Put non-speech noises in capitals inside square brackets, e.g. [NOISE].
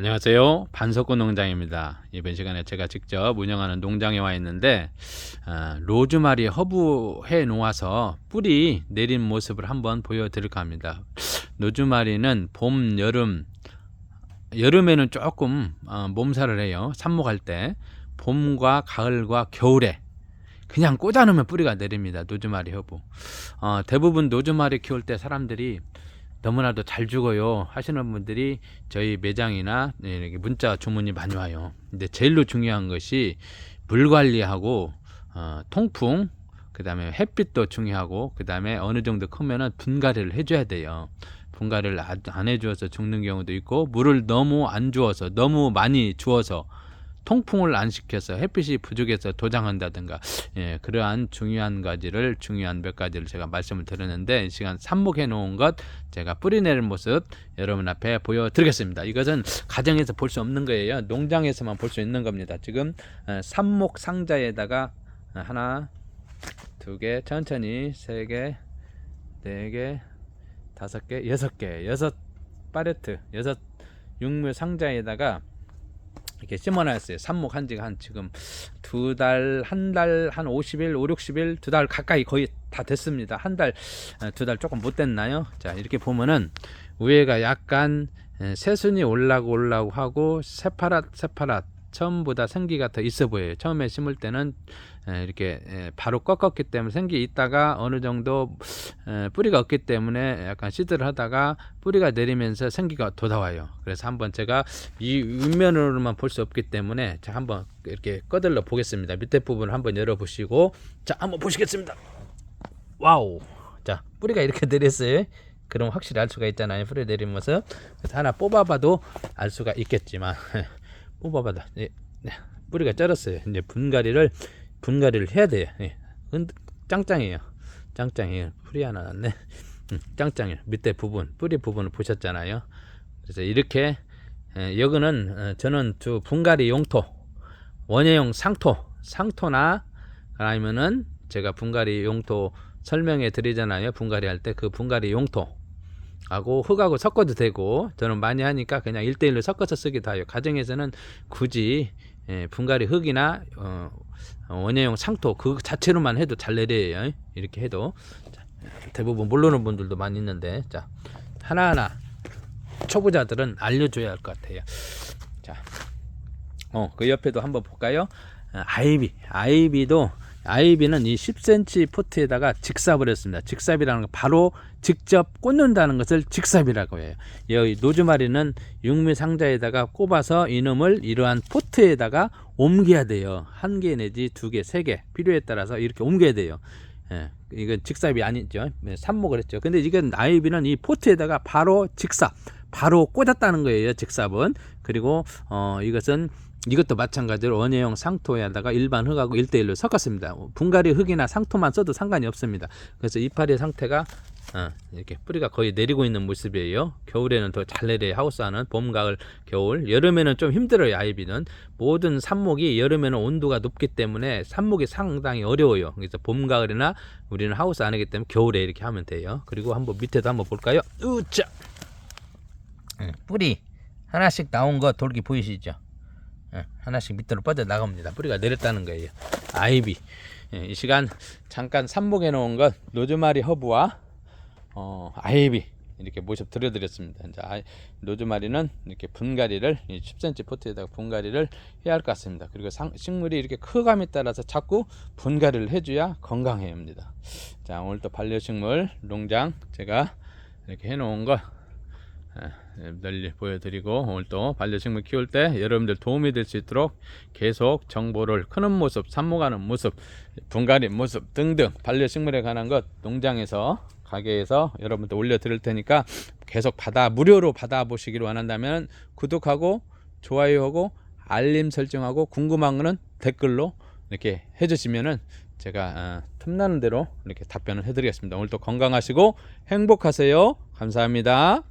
안녕하세요. 반석구 농장입니다. 이번 시간에 제가 직접 운영하는 농장에 와 있는데 아, 로즈마리 허브해 놓아서 뿌리 내린 모습을 한번 보여드릴까 합니다. 로즈마리는 봄, 여름, 여름에는 조금 어, 몸살을 해요. 삽목할 때 봄과 가을과 겨울에 그냥 꽂아놓으면 뿌리가 내립니다. 노즈마리 허브. 어, 대부분 노즈마리 키울 때 사람들이 너무나도 잘 죽어요 하시는 분들이 저희 매장이나 네, 이렇게 문자 주문이 많이 와요. 근데 제일로 중요한 것이 물 관리하고 어, 통풍 그 다음에 햇빛도 중요하고 그 다음에 어느 정도 크면은 분갈이를 해줘야 돼요. 분갈이를 안- 안 해주어서 죽는 경우도 있고 물을 너무 안 주어서 너무 많이 주어서 통풍을 안 시켜서 햇빛이 부족해서 도장한다든가 예, 그러한 중요한 가지를 중요한 몇 가지를 제가 말씀을 드렸는데 이 시간 삽목해 놓은 것 제가 뿌리 내린 모습 여러분 앞에 보여드리겠습니다. 이것은 가정에서 볼 수 없는 거예요. 농장에서만 볼 수 있는 겁니다. 지금 어, 삽목 상자에다가 어, 하나, 두 개, 천천히 세 개, 네 개, 다섯 개, 여섯 개, 여섯 파레트, 여섯 육묘 상자에다가 이렇게 심어놨어요. 삽목 한 지가 한 지금 두 달, 한 달, 한 50일, 5, 60일, 두 달 가까이 거의 다 됐습니다. 한 달, 어, 두달 조금 못 됐나요? 자, 이렇게 보면은 위에가 약간 에, 새순이 올라고 올라고 하고 새파랗, 새파랗. 처음보다 생기가 더 있어 보여요. 처음에 심을 때는 에, 이렇게 에, 바로 꺾었기 때문에 생기 있다가 어느 정도 에, 뿌리가 없기 때문에 약간 시드를 하다가 뿌리가 내리면서 생기가 돋아와요. 그래서 한번 제가 이 윗면으로만 볼 수 없기 때문에 자 한번 이렇게 꺼들러 보겠습니다. 밑에 부분을 한번 열어보시고 자 한번 보시겠습니다. 와우. 자 뿌리가 이렇게 내렸어요. 그럼 확실히 알 수가 있잖아요. 뿌리 모습. 그래서 하나 뽑아봐도 알 수가 있겠지만 [LAUGHS] 뽑아봐도 예, 네, 뿌리가 쩔었어요. 이제 분갈이를 분갈이를 해야 돼요. 예, 은- 짱짱해요. 짱짱해요. 뿌리 하나 났네. 음, 짱짱해요. 밑에 부분 뿌리 부분을 보셨잖아요. 그래서 이렇게 에, 여기는 어, 저는 주 분갈이 용토 원예용 상토 상토나 아니면은 제가 분갈이 용토 설명해 드리잖아요 분갈이 할 때 그 분갈이 용토 하고 흙하고 섞어도 되고 저는 많이 하니까 그냥 1대1로 섞어서 쓰기도 해요 가정에서는 굳이 예, 분갈이 흙이나 어, 어, 원예용 상토 그 자체로만 해도 잘 내려요 이렇게 해도 자, 대부분 모르는 분들도 많이 있는데 자 하나하나 초보자들은 알려줘야 할 것 같아요. 자, 어, 그 옆에도 한번 볼까요? 어, 아이비, 아이비도 아이비는 이 10cm 포트에다가 직삽을 했습니다. 직삽이라는 거 바로 직접 꽂는다는 것을 직삽이라고 해요. 여기 노즈마리는 육미 상자에다가 꼽아서 이놈을 이러한 포트에다가 옮겨야 돼요. 한 개 내지 두 개, 세 개 필요에 따라서 이렇게 옮겨야 돼요. 예, 이건 직삽이 아니죠. 네, 삽목을 했죠. 근데 이건 아이비는 이 포트에다가 바로 직삽, 바로 꽂았다는 거예요. 직삽은. 그리고 어 이것은 이것도 마찬가지로 원예용 상토에다가 일반 흙하고 1대1로 섞었습니다. 분갈이 흙이나 상토만 써도 상관이 없습니다. 그래서 이파리 상태가 어, 이렇게 뿌리가 거의 내리고 있는 모습이에요. 겨울에는 더 잘 내려요. 하우스하는 봄, 가을, 겨울. 여름에는 좀 힘들어요. 아이비는 모든 삽목이 여름에는 온도가 높기 때문에 삽목이 상당히 어려워요. 그래서 봄, 가을이나 우리는 하우스 안 하기 때문에 겨울에 이렇게 하면 돼요. 그리고 한번 밑에도 한번 볼까요? 으짜. 예, 뿌리 하나씩 나온 거 돌기 보이시죠? 예, 하나씩 밑으로 뻗어 나갑니다. 뿌리가 내렸다는 거예요. 아이비. 예, 이 시간 잠깐 삽목해 놓은 것 로즈마리 허브와 어, 아이비 이렇게 모습 드려드렸습니다. 이제 로즈마리는 이렇게 분갈이를 이 10cm 포트에다가 분갈이를 해야 할 것 같습니다. 그리고 상, 식물이 이렇게 크감에 따라서 자꾸 분갈이를 해줘야 건강해야 합니다. 자 오늘 또 반려식물 농장 제가 이렇게 해놓은 거 아, 널리 보여드리고 오늘 또 반려식물 키울 때 여러분들 도움이 될 수 있도록 계속 정보를 크는 모습, 삽목하는 모습, 분갈이 모습 등등 반려식물에 관한 것 농장에서 가게에서 여러분들 올려드릴 테니까 계속 받아 무료로 받아보시기를 원한다면 구독하고 좋아요하고 알림 설정하고 궁금한 거는 댓글로 이렇게 해주시면은 제가 어, 틈나는 대로 이렇게 답변을 해드리겠습니다. 오늘도 건강하시고 행복하세요. 감사합니다.